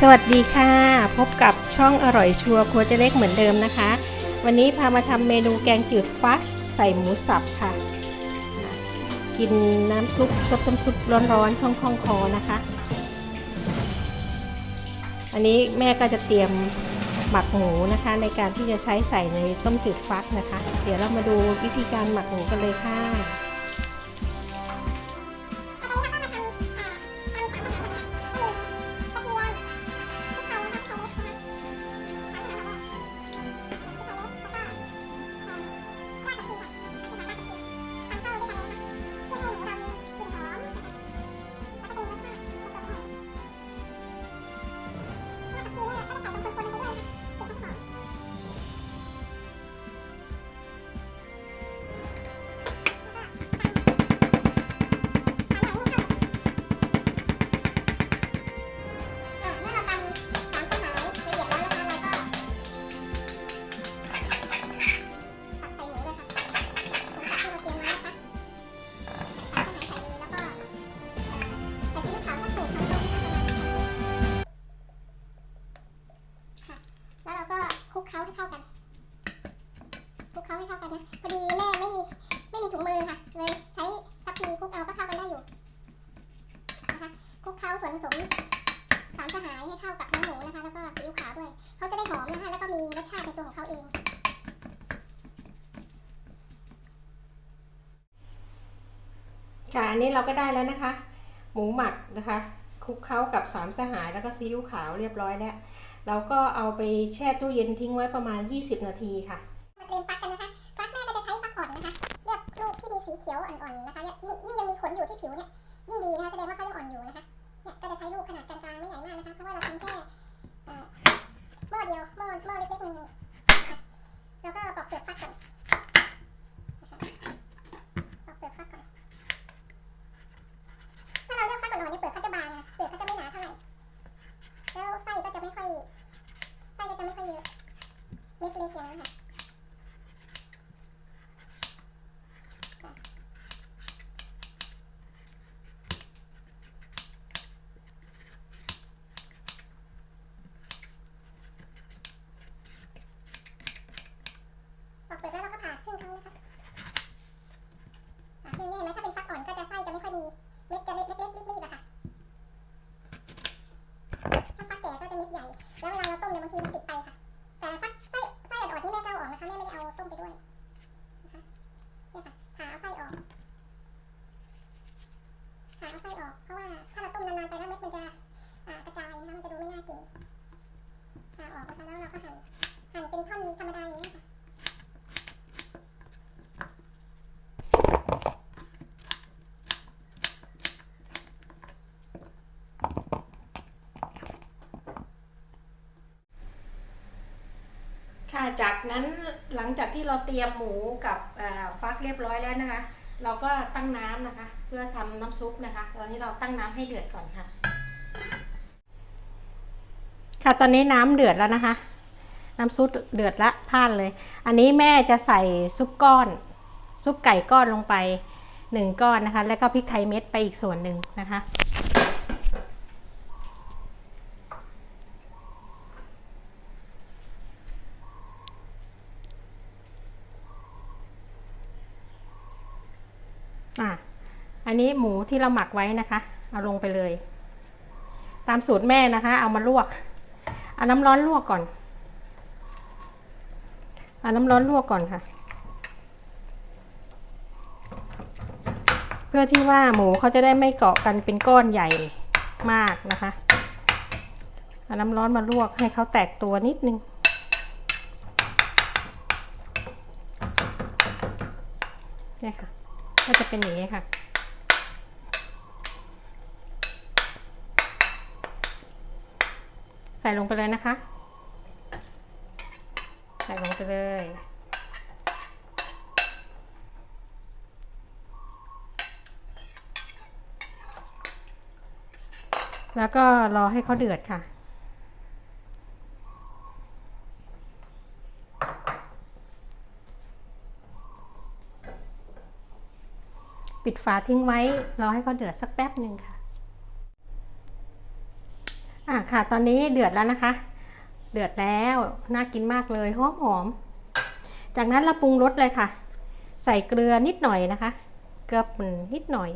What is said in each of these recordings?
สวัสดีค่ะ พบกับช่องอร่อยชัวร์ครัวเจเล็กเหมือนเดิมนะคะ วันนี้พามาทำเมนูแกงจืดฟักใส่หมูสับค่ะ กินน้ำซุปซดน้ำซุปร้อนๆคล่องๆคอนะคะ อันนี้แม่ก็จะเตรียมหมักหมูนะคะ ในการที่จะใช้ใส่ในต้มจืดฟักนะคะ เดี๋ยวเรามาดูวิธีการหมักหมูกันเลยค่ะ ด้วย เขาจะได้หอมนะคะแล้วก็มีรสชาติในตัวของเขาเอง ค่ะอันนี้เราก็ได้แล้วนะคะ หมูหมักนะคะคลุกเคล้ากับสามสหายแล้วก็ซีอิ๊วขาวเรียบร้อยแล้ว เราก็เอาไปแช่ตู้เย็นทิ้งไว้ประมาณ 20 นาทีค่ะ มาเตรียมฟักกันนะคะ ฟักแม่ก็จะใช้ฟักอ่อนนะคะเลือกลูกที่มีสีเขียวอ่อนๆนะคะเนี่ยยิ่งยิ่งยังมีขนอยู่ที่ผิวเนี่ยยิ่งดีนะคะแสดงว่าเขายังอ่อนอยู่นะคะเนี่ยก็จะใช้ลูกขนาดกลางๆไม่ใหญ่มากนะคะเพราะว่าเราทำแค่เอ่อหม้อเดียว หม้อหม้อเล็กๆนึงแล้วก็ปอกเปลือกฟักก่อนปอกเปลือกฟักก่อน ถ้าเราเลือกฟักก่อนๆเนี่ยเปลือกเขาจะบางนะเปลือกเขาจะไม่หนาเท่าไหร่ แล้วไส้ก็จะไม่ค่อย ไส้ก็จะไม่ค่อยเยอะเล็กๆอย่างนั้นค่ะ ปอกเปลือกแล้วเราก็ผ่าครึ่งเขานะคะผ่าครึ่งนี่เห็นไหมถ้าเป็นฟักอ่อนก็จะไส้จะไม่ค่อยมีเม็ดจะเล็กๆรีบๆอะค่ะ ถ้าฟักแก่ก็จะเม็ดใหญ่ แล้วเวลาเราต้มเนี่ยบางทีมันติดไปค่ะ แต่ฟักไส้ไส้อ่อนๆนี่แม่ก็เอาออกนะคะแม่ไม่ได้เอาต้มไปด้วยนะคะเนี่ยค่ะผ่าเอาไส้ออกผ่าเอาไส้ออก เพราะว่าถ้าเราต้มนานๆไปแล้วเม็ดมันจะอ่ากระจายนะคะมันจะดูไม่น่ากินผ่าออกนะคะแล้วเราก็หั่นหั่นเป็นท่อนธรรมดาอย่างนี้ยค่ะ ค่ะจากนั้นหลังจากที่เราเตรียมหมูกับฟักเรียบร้อยแล้วนะคะ เราก็ตั้งน้ำนะคะ เพื่อทำน้ำซุปนะคะตอนนี้เราตั้งน้ำให้เดือดก่อนค่ะ ค่ะตอนนี้น้ำเดือดแล้วนะคะ น้ำซุปเดือดละพลาดเลย อันนี้แม่จะใส่ซุปก้อน ซุปไก่ก้อนลงไปหนึ่งก้อนนะคะ แล้วก็พริกไทยเม็ดไปอีกส่วนหนึ่งนะคะ อะอันนี้หมูที่เราหมักไว้นะคะ เอาลงไปเลย ตามสูตรแม่นะคะ เอามาลวก เอาน้ำร้อนลวกก่อน เอาน้ำร้อนลวกก่อนค่ะ เพื่อที่ว่าหมูเขาจะได้ไม่เกาะกันเป็นก้อนใหญ่มากนะคะ เอาน้ำร้อนมาลวกให้เขาแตกตัวนิดนึงเนี่ยค่ะ ก็จะเป็นอย่างนี้ค่ะ ใส่ลงไปเลยนะคะ ใส่ลงไปเลยแล้วก็รอให้เขาเดือดค่ะ ปิดฝาทิ้งไว้รอให้เขาเดือดสักแป๊บหนึ่งค่ะอะค่ะ ตอนนี้เดือดแล้วนะคะ เดือดแล้วน่ากินมากเลยหอมหอม จากนั้นเราปรุงรสเลยค่ะ ใส่เกลือนิดหน่อยนะคะ เกลือป่นนิดหน่อย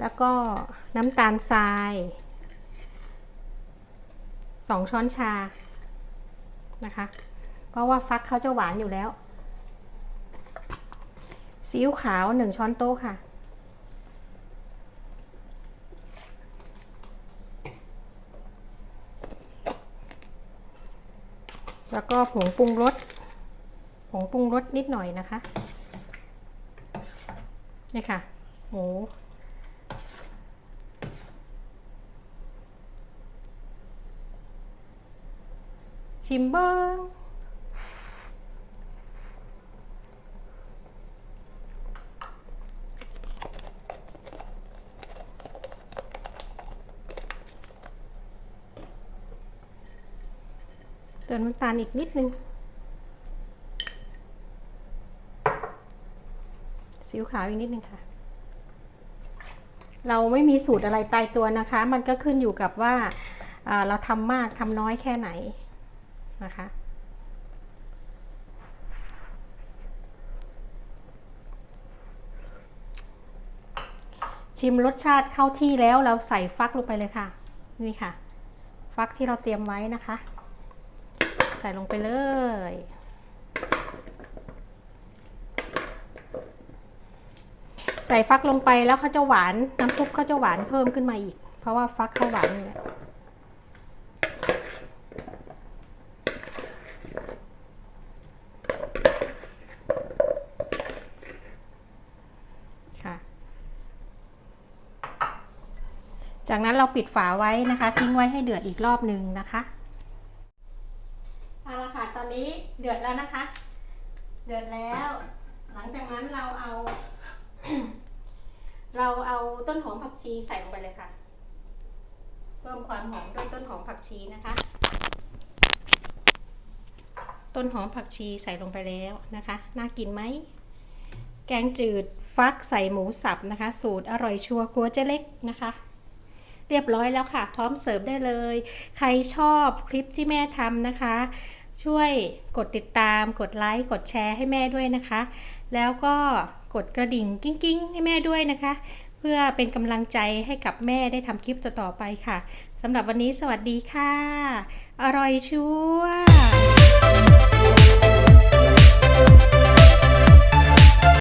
แล้วก็น้ำตาลทรายสองช้อนชานะคะ เพราะว่าฟักเขาจะหวานอยู่แล้ว ซีอิ๊วขาวหนึ่งช้อนโต๊ะค่ะ แล้วก็ผงปรุงรส ผงปรุงรสนิดหน่อยนะคะ นี่ค่ะหมูชิมเบิง ติมน้ำตาลอีกนิดนึงซีอิ๊วขาวอีกนิดนึงค่ะ เราไม่มีสูตรอะไรตายตัวนะคะ มันก็ขึ้นอยู่กับว่าอ่าเราทำมากทำน้อยแค่ไหนนะคะชิมรสชาติเข้าที่แล้วเราใส่ฟักลงไปเลยค่ะ นี่ค่ะ ฟักที่เราเตรียมไว้นะคะ ใส่ลงไปเลย ใส่ฟักลงไปแล้วเขาจะหวาน น้ำซุปเขาจะหวานเพิ่มขึ้นมาอีก เพราะว่าฟักเขาหวานอยู่แล้วค่จากนั้นเราปิดฝาไว้นะคะ ทิ้งไว้ให้เดือดอีกรอบหนึ่งนะคะเอาละค่ะ ตอนนี้เดือดแล้วนะคะ เดือดแล้ว หลังจาก นั้นเราเอา เราเอาต้นหอมผักชีใส่ลงไปเลยค่ะ เพิ่มความหอมด้วยต้นหอมผักชีนะคะ ต้นหอมผักชีใส่ลงไปแล้วนะคะ น่ากินไหม แกงจืดฟักใส่หมูสับนะคะ สูตรอร่อยชัวร์ครัวเจ๊เล็กนะคะเรียบร้อยแล้วค่ะ พร้อมเสิร์ฟได้เลย ใครชอบคลิปที่แม่ทำนะคะ ช่วยกดติดตาม กดไลค์ กดแชร์ให้แม่ด้วยนะคะ แล้วก็กดกระดิ่งกิ้งๆ ให้แม่ด้วยนะคะ เพื่อเป็นกำลังใจให้กับแม่ได้ทำคลิปต่อๆไปค่ะสำหรับวันนี้สวัสดีค่ะ อร่อยชัวร์